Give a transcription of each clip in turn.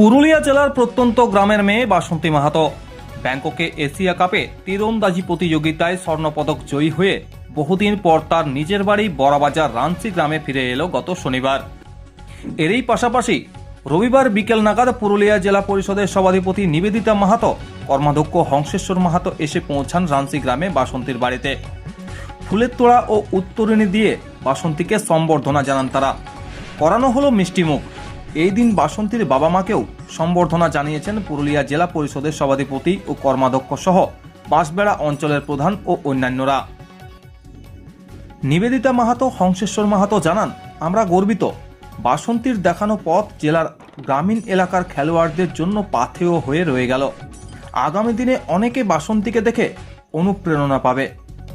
পুরুলিয়া জেলার প্রত্যন্ত গ্রামের মেয়ে বাসন্তী মাহাতো। ব্যাংককে এশিয়া কাপে তীরন্দাজি প্রতিযোগিতায় স্বর্ণপদক জয়ী হয়ে বহুদিন পর তার নিজের বাড়ি বড়াবাজার রাঞ্চি গ্রামে ফিরে এলো গত শনিবার। এরই পাশাপাশি রবিবার বিকেল নাগাদ পুরুলিয়া জেলা পরিষদের সভাধিপতি নিবেদিতা মাহাতো, কর্মাধ্যক্ষ হংসেশ্বর মাহাতো এসে পৌঁছান রাঞ্চি গ্রামে বাসন্তীর বাড়িতে। ফুলের তোড়া ও উত্তরণী দিয়ে বাসন্তীকে সম্বর্ধনা জানান তারা। করানো হলো মিষ্টিমুখ। এই দিন বাসন্তীর বাবা মাকেও সম্বর্ধনা জানিয়েছেন পুরুলিয়া জেলা পরিষদের সভাধিপতি ও কর্মাধ্যক্ষ সহ বাঁশবেড়া অঞ্চলের প্রধান ও অন্যান্যরা। নিবেদিতা মাহাতো, হংসেশ্বর মাহাতো জানান, আমরা গর্বিত। বাসন্তীর দেখানো পথ জেলার গ্রামীণ এলাকার খেলোয়াড়দের জন্য পাথেয় হয়ে রয়ে গেল। আগামী দিনে অনেকে বাসন্তীকে দেখে অনুপ্রেরণা পাবে।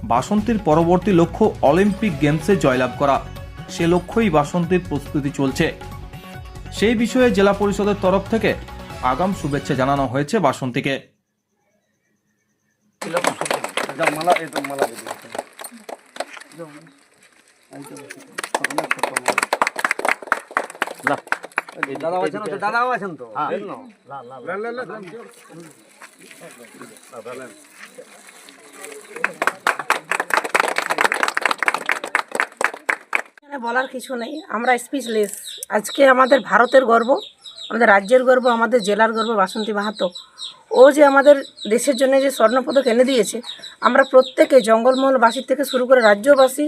বাসন্তীর পরবর্তী লক্ষ্য অলিম্পিক গেমসে জয়লাভ করা। সে লক্ষ্যই বাসন্তীর প্রস্তুতি চলছে। সেই বিষয়ে জেলা পরিষদের তরফ থেকে আগাম শুভেচ্ছা জানানো হয়েছে বাসন্তীকে দাদাও আছেন তো, দাদাও আছেন তো বলার কিছু নেই। আমরা স্পিচলেস আজকে আমাদের ভারতের গর্ব আমাদের রাজ্যের গর্ব আমাদের জেলার গর্ব বাসন্তী মাহাতো। ও যে আমাদের দেশের জন্য যে স্বর্ণপদক এনে দিয়েছে আমরা প্রত্যেকে জঙ্গলমহলবাসীর থেকে শুরু করে রাজ্যবাসী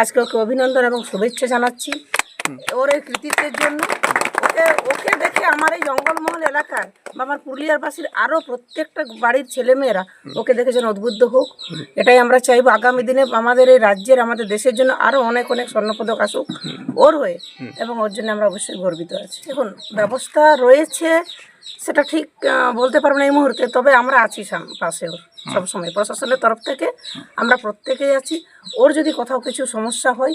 আজকে ওকে অভিনন্দন এবং শুভেচ্ছা জানাচ্ছি। ওর এই কৃতিত্বের জন্য ওকে ওকে দেখে আমার এই জঙ্গলমহল এলাকার বা আমার পুরুলিয়ার বাসীর আরও প্রত্যেকটা বাড়ির ছেলেমেয়েরা ওকে দেখে যেন উদ্বুদ্ধ হোক। এটাই আমরা চাইব আগামী দিনে আমাদের এই রাজ্যের, আমাদের দেশের জন্য আরও অনেক অনেক স্বর্ণপদক আসুক ওর হয়ে এবং ওর জন্য আমরা অবশ্যই গর্বিত আছি। দেখুন, ব্যবস্থা রয়েছে, সেটা ঠিক বলতে পারব না এই মুহূর্তে, তবে আমরা আছি পাশে ওর সবসময়। প্রশাসনের তরফ থেকে আমরা প্রত্যেকেই আছি। ওর যদি কোথাও কিছু সমস্যা হয়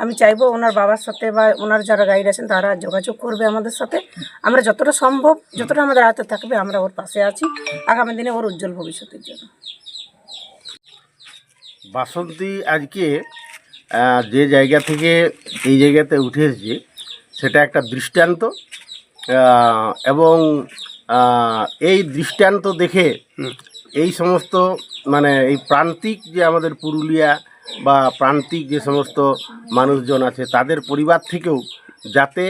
আমি চাইব ওনার বাবার সাথে বা ওনার যারা গাইড আছেন তারা যোগাযোগ করবে আমাদের সাথে। আমরা যতটা সম্ভব যতটা আমাদের হাতে থাকবে আমরা ওর পাশে আছি। আগামী দিনে ওর উজ্জ্বল ভবিষ্যতের জন্য। বাসন্তী আজকে যে জায়গা থেকে এই জায়গাতে উঠে এসেছে সেটা একটা দৃষ্টান্ত এবং এই দৃষ্টান্ত দেখে এই সমস্ত মানে এই প্রান্তিক যে আমাদের পুরুলিয়া বা প্রান্তিক যে সমস্ত মানুষজন আছে তাদের পরিবার থেকেও যাতে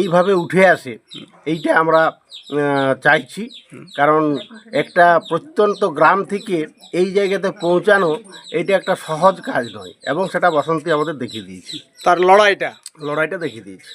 এইভাবে উঠে আসে এইটা আমরা চাইছি। কারণ একটা প্রত্যন্ত গ্রাম থেকে এই জায়গাতে পৌঁছানো এটা একটা সহজ কাজ নয় এবং সেটা বসন্তী আমাদের দেখিয়ে দিয়েছে। তার লড়াইটা? লড়াইটা দেখিয়ে দিয়েছে।